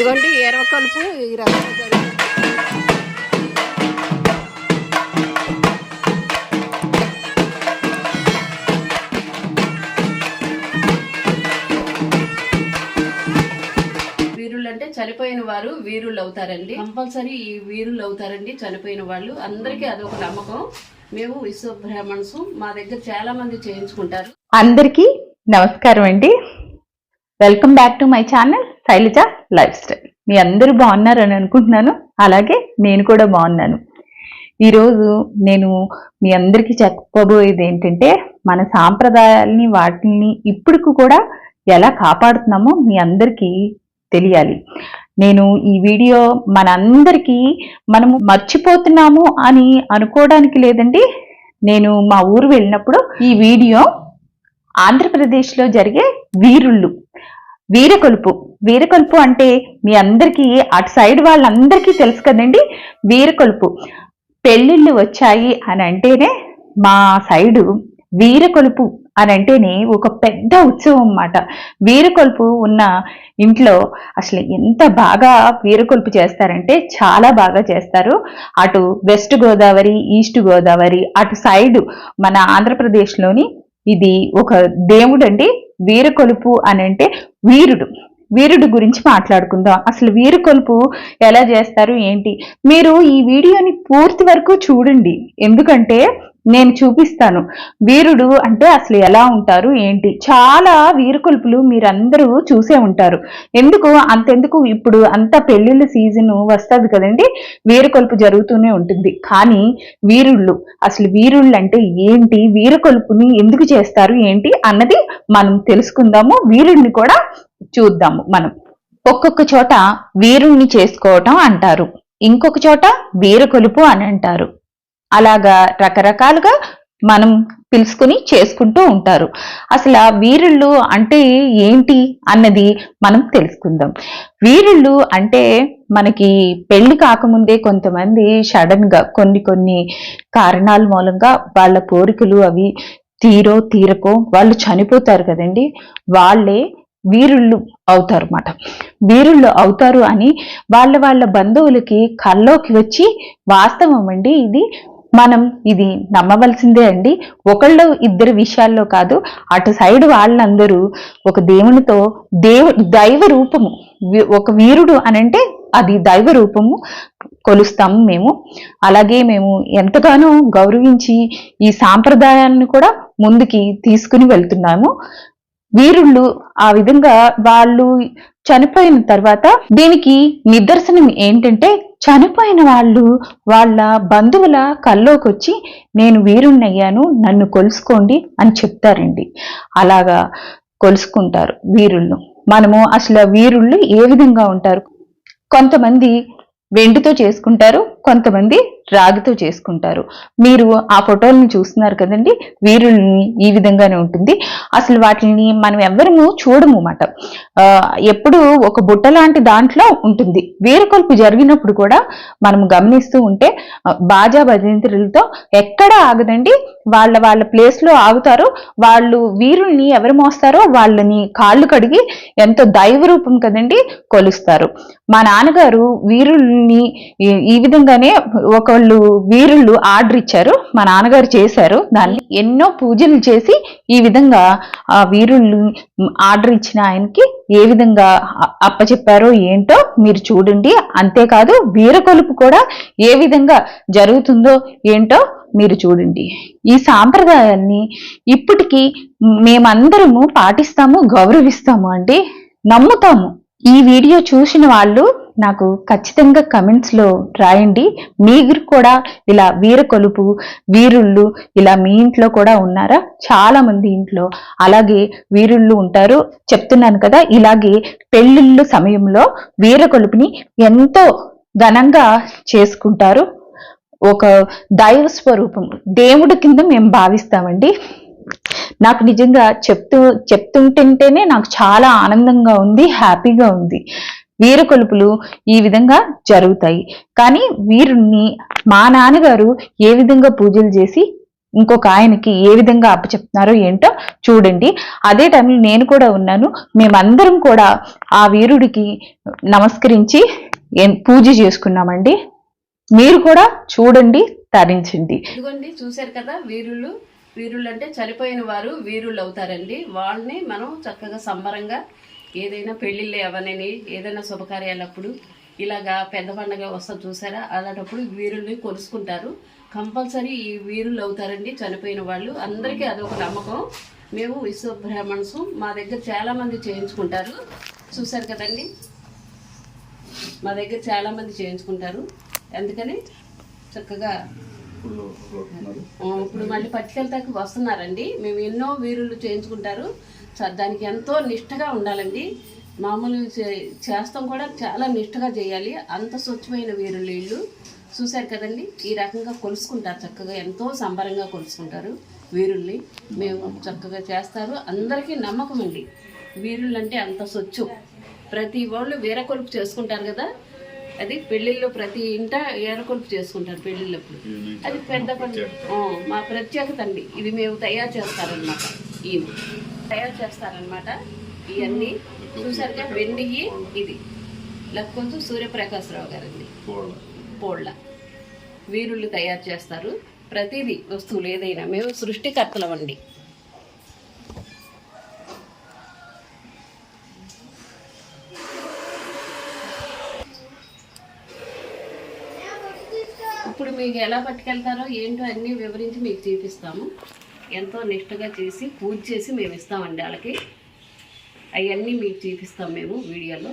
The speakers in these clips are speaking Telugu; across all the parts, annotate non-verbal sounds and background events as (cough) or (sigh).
ఇదిగోండి ఎరవ కలుపు ఈ రకంగా జరుగుతుంది వీరులు అంటే చనిపోయిన వారు వీరులు అవుతారండి కంపల్సరీ ఈ వీరులు అవుతారండి చనిపోయిన వాళ్ళు. అందరికీ అదొక నమ్మకం. మేము విశ్వ బ్రాహ్మణ్స్ మా దగ్గర చాలా మంది చేయించుకుంటారు. అందరికీ నమస్కారం అండి. Welcome back to my channel Shailaja lifestyle. మీ అందరూ బాగున్నారని అనుకుంటున్నాను. అలాగే నేను కూడా బాగున్నాను. ఈరోజు నేను మీ అందరికీ చెప్పబోయేది ఏంటంటే మన సాంప్రదాయాల్ని వాటిని ఇప్పటికి కూడా ఎలా కాపాడుతున్నామో మీ అందరికీ తెలియాలి. నేను ఈ వీడియో మనందరికీ మనము మర్చిపోతున్నాము అని అనుకోవడానికి లేదండి. నేను మా ఊరు వెళ్ళినప్పుడు ఈ వీడియో ఆంధ్రప్రదేశ్లో జరిగే వీరుళ్ళు వీరకొలుపు. వీరకొలుపు అంటే మీ అందరికీ అటు సైడ్ వాళ్ళందరికీ తెలుసు కదండి వీరకొలుపు. పెళ్ళిళ్ళు వచ్చాయి అని అంటేనే మా సైడు వీరకొలుపు అని అంటేనే ఒక పెద్ద ఉత్సవం అన్నమాట. వీరకొలుపు ఉన్న ఇంట్లో అసలు ఎంత బాగా వీరకొలుపు చేస్తారంటే చాలా బాగా చేస్తారు. అటు వెస్ట్ గోదావరి ఈస్ట్ గోదావరి అటు సైడ్ మన ఆంధ్రప్రదేశ్లోని ఇది ఒక దేవుడు అండి వీరకొలుపు అని అంటే వీరుడు. వీరుడు గురించి మాట్లాడుకుందాం. అసలు వీరకొలుపు ఎలా చేస్తారు ఏంటి? మీరు ఈ వీడియోని పూర్తి వరకు చూడండి. ఎందుకంటే నేను చూపిస్తాను. వీరుడు అంటే అసలు ఎలా ఉంటారు ఏంటి? చాలా వీరుకొల్పులు మీరందరూ చూసే ఉంటారు. ఎందుకు? అంతెందుకు? ఇప్పుడు అంత పెళ్ళిళ్ళ సీజన్ వస్తుంది కదండి వీరకొల్పు జరుగుతూనే ఉంటుంది. కానీ వీరుళ్ళు అసలు వీరుళ్ళు అంటే ఏంటి? వీరకొల్పుని ఎందుకు చేస్తారు ఏంటి? అన్నది మనం తెలుసుకుందాము. వీరుడిని కూడా చూద్దాము మనం. ఒక్కొక్క చోట వీరుణ్ణి చేసుకోవటం అంటారు. ఇంకొక చోట వీరకొలుపు అని అంటారు. అలాగా రకరకాలుగా మనం పిలుచుకుని చేసుకుంటూ ఉంటారు. అసలు ఆ వీరుళ్ళు అంటే ఏంటి అన్నది మనం తెలుసుకుందాం. వీరుళ్ళు అంటే మనకి పెళ్ళి కాకముందే కొంతమంది సడన్గా కొన్ని కొన్ని కారణాల మూలంగా వాళ్ళ కోరికలు అవి తీరో తీరకో వాళ్ళు చనిపోతారు కదండి. వాళ్ళే వీరుళ్ళు అవుతారు అన్నమాట వీరుళ్ళు అవుతారు అని వాళ్ళ వాళ్ళ బంధువులకి కల్లోకి వచ్చి వాస్తవం అండి ఇది మనం ఇది నమ్మవలసిందే అండి. ఒకళ్ళు ఇద్దరు విషయాల్లో కాదు అటు సైడ్ వాళ్ళందరూ ఒక దేవునితో దేవు దైవ రూపము ఒక వీరుడు అనంటే అది దైవ రూపము కొలుస్తాము మేము. అలాగే మేము ఎంతగానో గౌరవించి ఈ సాంప్రదాయాన్ని కూడా ముందుకి తీసుకుని వెళ్తున్నాము. వీరుళ్ళు ఆ విధంగా వాళ్ళు చనిపోయిన తర్వాత దీనికి నిదర్శనం ఏంటంటే చనిపోయిన వాళ్ళు వాళ్ళ బంధువుల కల్లోకొచ్చి నేను వీరుణ్ణయ్యాను నన్ను కొలుసుకోండి అని చెప్తారండి. అలాగా కొలుసుకుంటారు వీరుళ్ళు. మనము అసలు వీరుళ్ళు ఏ విధంగా ఉంటారు? కొంతమంది వెండితో చేసుకుంటారు కొంతమంది రాగితో చేసుకుంటారు. మీరు ఆ ఫోటోలను చూస్తున్నారు కదండి వీరుల్ని ఈ విధంగానే ఉంటుంది. అసలు వాటిని మనం ఎవ్వరము చూడము అన్నమాట. ఎప్పుడు ఒక బుట్ట లాంటి దాంట్లో ఉంటుంది. వీరకొల్పు జరిగినప్పుడు కూడా మనం గమనిస్తూ ఉంటే బాజా భజంత్రులతో ఎక్కడ ఆగదండి వాళ్ళ వాళ్ళ ప్లేస్లో ఆగుతారు. వాళ్ళు వీరుల్ని ఎవరు మోస్తారో వాళ్ళని కాళ్ళు కడిగి ఎంతో దైవ రూపం కదండి కొలుస్తారు. మా నాన్నగారు వీరుల్ని ఈ- విధంగానే ఒక వాళ్ళు వీరుళ్ళు ఆర్డర్ ఇచ్చారు మా నాన్నగారు చేశారు. దాన్ని ఎన్నో పూజలు చేసి ఈ విధంగా ఆ వీరుళ్ళు ఆర్డర్ ఇచ్చిన ఆయనకి ఏ విధంగా అప్పచెప్పారో ఏంటో మీరు చూడండి. అంతేకాదు వీరకొలుపు కూడా ఏ విధంగా జరుగుతుందో ఏంటో మీరు చూడండి. ఈ సాంప్రదాయాన్ని ఇప్పటికీ మేమందరము పాటిస్తాము గౌరవిస్తాము అండి. నమ్ముతాము. ఈ వీడియో చూసిన వాళ్ళు నాకు ఖచ్చితంగా కమెంట్స్లో రాయండి. మీరు కూడా ఇలా వీర కొలుపు వీరుళ్ళు ఇలా మీ ఇంట్లో కూడా ఉన్నారా? చాలామంది ఇంట్లో. అలాగే వీరుళ్ళు ఉంటారు. చెప్తున్నాను కదా ఇలాగే పెళ్ళిళ్ళు సమయంలో వీర కొలుపుని ఎంతో ఘనంగా చేసుకుంటారు. ఒక దైవ స్వరూపం. దేవుడి కింద మేము భావిస్తామండి. నాకు నిజంగా చెప్తూ చెప్తుంటేనే నాకు చాలా ఆనందంగా ఉంది హ్యాపీగా ఉంది. వీరకొలుపులు ఈ విధంగా జరుగుతాయి. కానీ వీరుణ్ణి మా నాన్నగారు ఏ విధంగా పూజలు చేసి ఇంకొక ఆయనకి ఏ విధంగా అప్పచెప్తున్నారో ఏంటో చూడండి. అదే టైంలో నేను కూడా ఉన్నాను. మేమందరం కూడా ఆ వీరుడికి నమస్కరించి పూజ చేసుకున్నామండి. మీరు కూడా చూడండి తరించండి. ఇదిగోండి చూశారు కదా వీరులు వీరులు అంటే చనిపోయిన వారు వీరులు అవుతారండి. వాళ్ళని మనం చక్కగా సంబరంగా ఏదైనా పెళ్ళిళ్ళు అవనని ఏదైనా శుభకార్యాలప్పుడు ఇలాగా పెద్ద పండగ వస్తా చూసారా? అలాంటప్పుడు వీరుల్ని కొలుసుకుంటారు. కంపల్సరీ ఈ వీరులు అవుతారండి చనిపోయిన వాళ్ళు. అందరికీ అదొక నమ్మకం. మేము విశ్వ బ్రాహ్మణ్స్ మా దగ్గర చాలా మంది చేయించుకుంటారు. చూసారు కదండి? మా దగ్గర చాలా మంది చేయించుకుంటారు. అందుకని చక్కగా ఇప్పుడు మళ్ళీ పట్టుకెళ్తాకి వస్తున్నారండి. మేము ఎన్నో వీరులు చేయించుకుంటారు. దానికి ఎంతో నిష్టగా ఉండాలండి. మామూలు చే- చేస్తాం కూడా చాలా నిష్టగా చేయాలి. అంత స్వచ్ఛమైన వీరులు వీళ్ళు చూశారు కదండి. ఈ రకంగా కొలుసుకుంటారు చక్కగా. ఎంతో సంబరంగా కొలుసుకుంటారు వీరుల్ని. మేము చక్కగా చేస్తారు. అందరికీ నమ్మకం అండి. వీరులు అంటే అంత స్వచ్ఛం. ప్రతి వాళ్ళు వీర కొలుపు చేసుకుంటారు కదా. అది పెళ్ళిళ్ళు ప్రతి ఇంట ఏర కొలుపు చేసుకుంటారు పెళ్ళిళ్ళప్పుడు. అది పెద్ద మా ప్రత్యేకత అండి. ఇది మేము తయారు చేస్తారనమాట ఈయన తయారు చేస్తారనమాట ఇవన్నీ చూసారుగా వెండి ఇది. లక్కొంచు సూర్యప్రకాశరావు గారండి పోళ్ళ. వీరులు తయారు చేస్తారు. ప్రతిదీ వస్తువులు ఏదైనా. మేము సృష్టికర్తలం అండి ఇప్పుడు మీకు ఎలా పట్టుకెళ్తారో ఏంటో అన్నీ వివరించి మీకు చూపిస్తాము. ఎంతో నిష్టగా చేసి పూజ చేసి మేము ఇస్తామండి వాళ్ళకి. అవన్నీ మీకు చూపిస్తాం మేము వీడియోలో.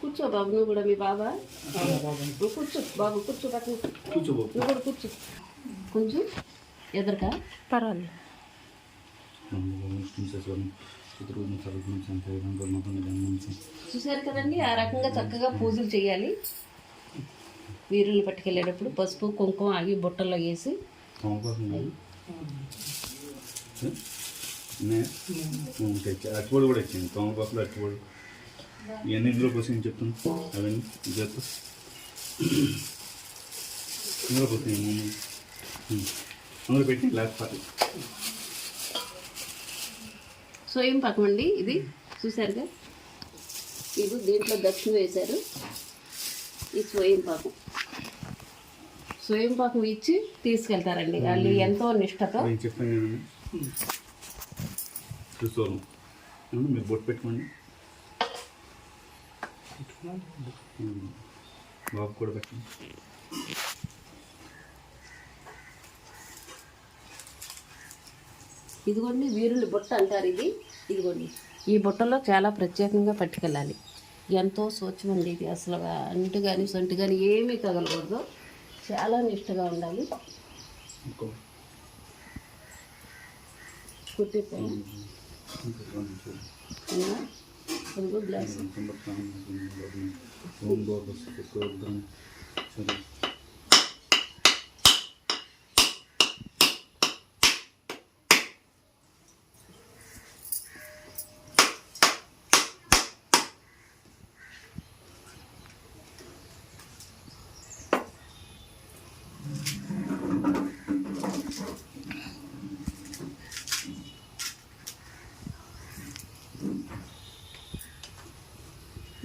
కూర్చో బాబు నువ్వు కూడా మీ బాబా? నువ్వు కూర్చో బాబు కూర్చో పక్కన నువ్వు కూడా కూర్చో. కొంచెం ఎదురుగా పర్వాలేదు. చూసారు కదండి ఆ రకంగా చక్కగా పూజలు చేయాలి. వీరులు పట్టుకెళ్ళేటప్పుడు పసుపు కుంకుమ అవి బుట్టల్లో వేసి. అట్టుబడి కూడా ఇచ్చింది తోమపాకులు అట్టుబడి ఇవన్నీ ఇందులో కోసం చెప్తాను అవన్నీ చెప్తా ఇందులో పోతాయి. అందులో పెట్టి లేకపోతే సోయం పాకం అండి ఇది చూసారుగా? ఇది దీంట్లో దక్షిణ వేశారు. ఈ స్వయం పాకం. స్వయం పాకం ఇచ్చి తీసుకెళ్తారండి. వాళ్ళు ఎంతో నిష్టతో. మీరు బొట్టు పెట్టుకోండి. బాబు కూడా పెట్టండి. ఇదిగోండి వీరులు బుట్ట అంటారు ఇది. ఇదిగోండి. ఈ బుట్టలో చాలా ప్రత్యేకంగా పట్టుకెళ్ళాలి. ఎంతో స్వచ్ఛమండి ఇది అసలు. అంటు కానీ సొంటు కానీ ఏమీ తగలకూడదు. చాలా నిష్టగా ఉండాలి. కుట్టిపోయి. గ్లాస్.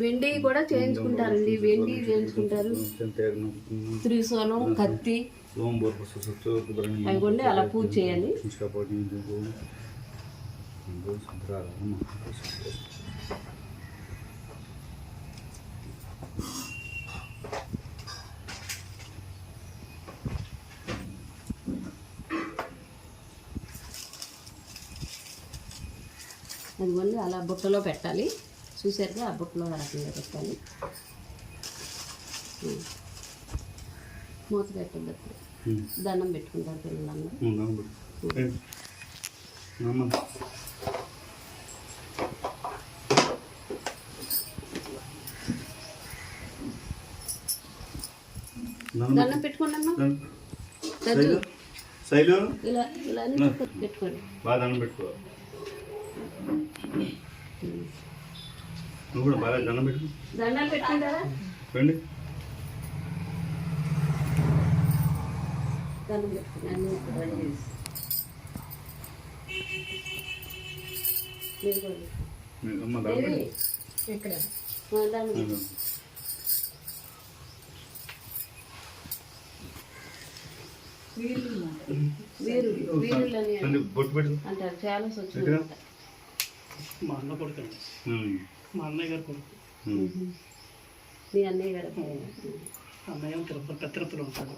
వెండి కూడా చేయించుకుంటారండి. వెండి చేయించుకుంటారు. త్రిశూలం కత్తి. అవి కొన్ని అలా పూజ చేయాలి. అదిగోండి అలా బుట్టలో పెట్టాలి. చూసారుగా ఆ బుట్టలో ఆ రకంగా పెట్టాలి. మూత పెట్టద్దు దండం పెట్టుకుంటారు పిల్లలందరూ. దండం పెట్టుకోండి అమ్మా శైలు. ఇలా ఇలా పెట్టుకోండి. బాగా దండం పెట్టుకో. నువ్వు కూడా బాగా దండం పెట్టు. పెట్టుకుంటారా? రండి. దండం పెట్టుకుని అన్ని రెడీ చేసి మీరు కూడా మీరు అమ్మ దండం ఏది? పెట్టు ఇక్కడ. ఆ, దండం పెట్టు. వీరు వీరులని రండి బొట్టు పెట్టు అంటారు. చాలా స్వచ్ఛం ఎక్కడ? మా అన్న కొడుకు. మా అన్నయ్య గారు కొడుకు. మీ అన్నయ్య గారు అన్నయ్య తిరుపతి తిరుపతిలో ఉంటాడు.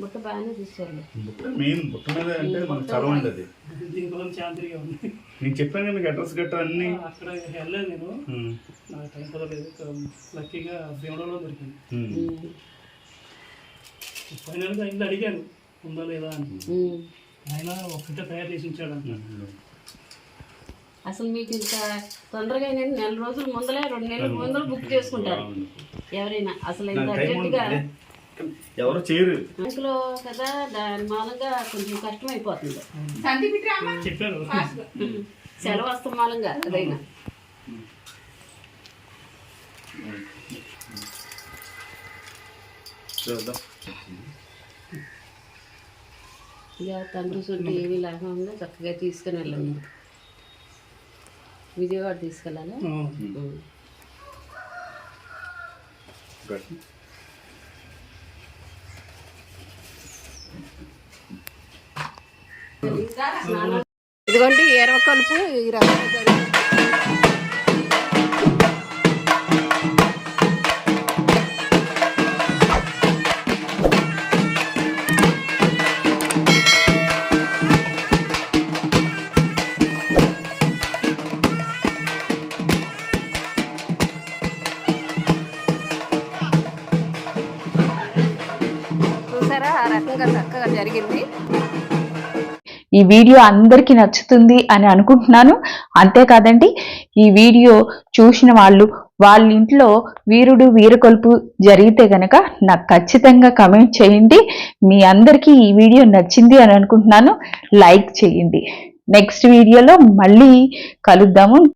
బుట్ట బాగానే తీసుకోండి బుట్ట మెయిన్ బుట్ట మీద అంటే మనకు చదవండి అది. దీనికోసం చాంద్రిగా ఉంది. నేను చెప్పాను కదా మీకు అడ్రస్ గట్రా అన్ని. అక్కడ వెళ్ళలేదు నేను. నాకు టైం కుదరలేదు లక్కీగా భీమడలో దొరికింది. ఫైనల్గా ఇంట్లో అడిగాను ఉందా లేదా అని. ఆయన ఒకటే తయారు చేసి ఉంచాడు అంట ఉమ్. అసలు మీకు ఇంత తొందరగా నేను నెల రోజుల ముందలే రెండు నెలల ముందర బుక్ చేసుకుంటారు. ఎవరైనా అసలు ఇంత అర్జెంటుగా ఎవరు చేయరు. బ్యాంకులో కదా దాని మూలంగా కొంచెం కష్టం అయిపోతుంది (laughs) సెలవు వస్తాం మూలంగా అదైనా. చూద్దాం. ఇక తండ్రి చుట్టూ ఏమీ లేకుండా చక్కగా తీసుకుని వెళ్ళండి విజయవాడ తీసుకెళ్ళాలా. ఇదిగోండి ఎరవ కలుపు ఈ రకంగా చూసారా? ఆ రకంగా చక్కగా జరిగింది. ఈ వీడియో అందరికీ నచ్చుతుంది అని అనుకుంటున్నాను. అంతేకాదండి ఈ వీడియో చూసిన వాళ్ళు వాళ్ళ ఇంట్లో వీరుడు వీరకొల్పు జరిగితే గనక నాకు ఖచ్చితంగా కమెంట్ చేయండి. మీ అందరికీ ఈ వీడియో నచ్చింది అని అనుకుంటున్నాను. లైక్ చేయండి. నెక్స్ట్ వీడియోలో మళ్ళీ కలుద్దాము.